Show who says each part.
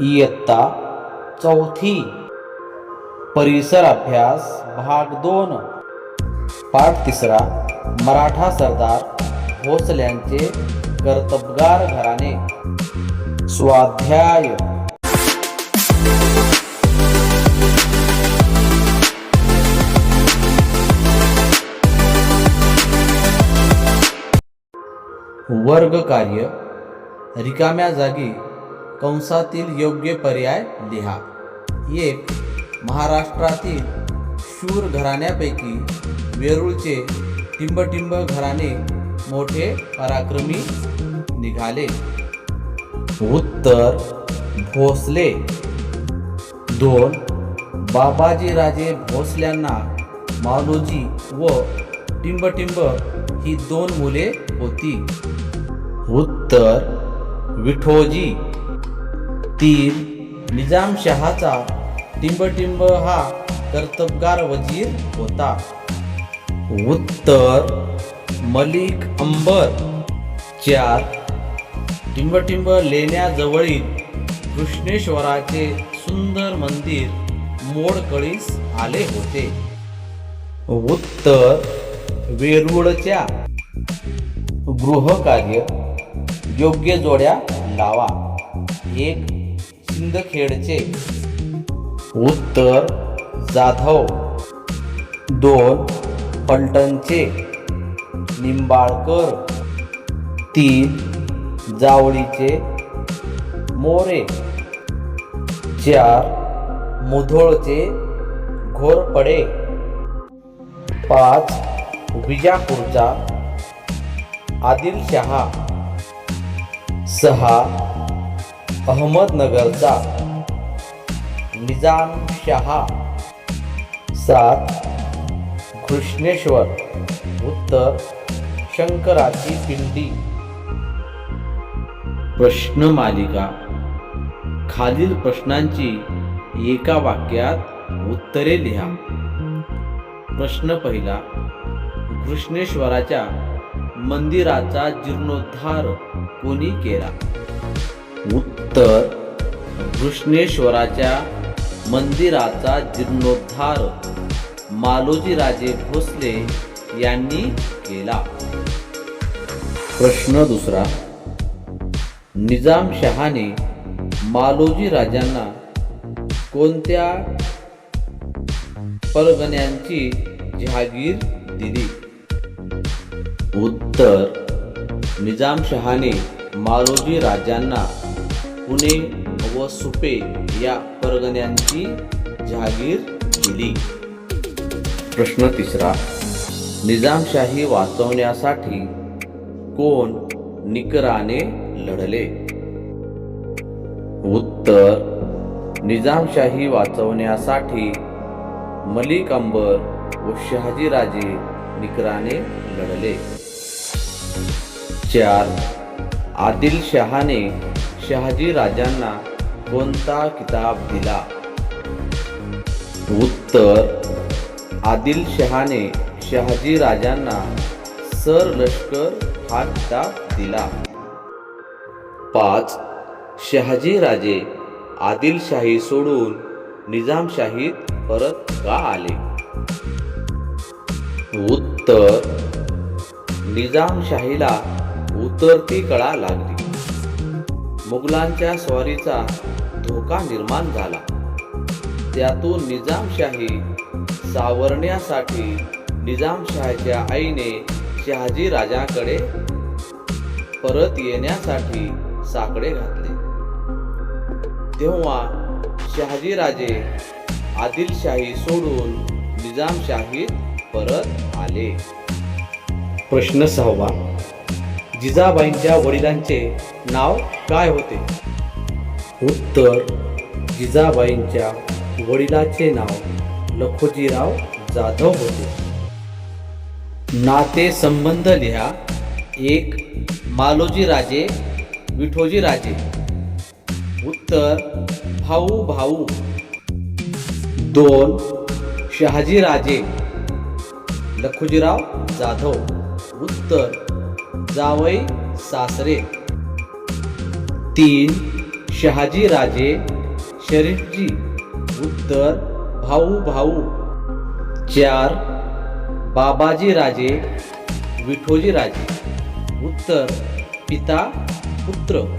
Speaker 1: इयत्ता चौथी. परिसर अभ्यास, भाग दोन. पाठ तिसरा. मराठा सरदार भोसल्यांचे कर्तबगार घराणे. स्वाध्याय. वर्ग कार्य रिकाम्या जागी. कंसातील योग्य पर्याय लिहा. एक महाराष्ट्रातील शूर घराण्यापैकी वेरूळचे टिंबटिंब घराणे मोठे पराक्रमी निघाले. उत्तर भोसले. दोन बाबाजीराजे भोसल्यांना मालोजी व टिंबटिंब ही दोन मुले होती. उत्तर विठोजी. तीन निजामशहाचा टिंबटिंब हा कर्तबगार वजीर होता. उत्तर मलिक अंबर. चार टिंबटिंब लेण्याजवळील कृष्णेश्वराचे सुंदर मंदिर मोडकळीस आले होते. उत्तर वेरूळच्या गृहकार्य योग्य जोड्या लावा. एक सिंदखेडचे उत्तर जाधव दोन पलटणचे निंबाळकर तीन जावळीचे मोरे चार मुधोळचे घोरपडे पाच विजापूरचा आदिलशहा सहा अहमदनगरचा निजामशहा सात कृष्णेश्वर उत्तर शंकराची पिंडी. प्रश्न मालिका. खालील प्रश्नांची एका वाक्यात उत्तरे लिहा. प्रश्न पहिला कृष्णेश्वराच्या मंदिराचा जीर्णोद्धार कोणी केला? उत्तर. घृष्णेश्वराच्या मंदिराचा जीर्णोद्धार मालोजीराजे भोसले यांनी केला. प्रश्न दुसरा. निजामशहाने मालोजी राजांना कोणत्या परगण्यांची जहागीर दिली? उत्तर. निजामशहाने मालोजी राजांना पुणे व सुपे या परगण्यांची जहागीर दिली. प्रश्न तिसरा निजामशाही वाचवण्यासाठी कोण निकराने लढले? उत्तर निजामशाही वाचवण्यासाठी मलिक अंबर व शहाजीराजे निकराने लढले. चार आदिलशहाने शहाजी राजांना कोणता किताब दिला? उत्तर आदिल शहाने शहाजी राजांना सर लष्कर हा किताब दिला. पाच शहाजी राजे आदिलशाही सोडून निजामशाहीत परत का आले? उत्तर निजामशाहीला उतरती कळा लागली. मुघलांच्या स्वारीचा धोका निर्माण झाला. त्यातून निजामशाही सावरण्यासाठी निजामशहाच्या आईने शहाजी राजाकडे परत येण्यासाठी साकडे घातले. तेव्हा शहाजीराजे आदिलशाही सोडून निजामशाहीत परत आले. प्रश्न सहावा. जिजाबाईंच्या वडिलांचे नाव काय होते? उत्तर जिजाबाईंच्या वडिलाचे नाव लखोजीराव जाधव होते. नाते संबंध लिहा. एक मालोजी राजे विठोजी राजे उत्तर भाऊ भाऊ. दोन शहाजी राजे लखुजीराव जाधव. उत्तर जावई सासरे. तीन शहाजी राजे शरीफजी उत्तर भाऊ भाऊ. चार बाबाजी राजे विठोजी राजे. उत्तर पिता पुत्र.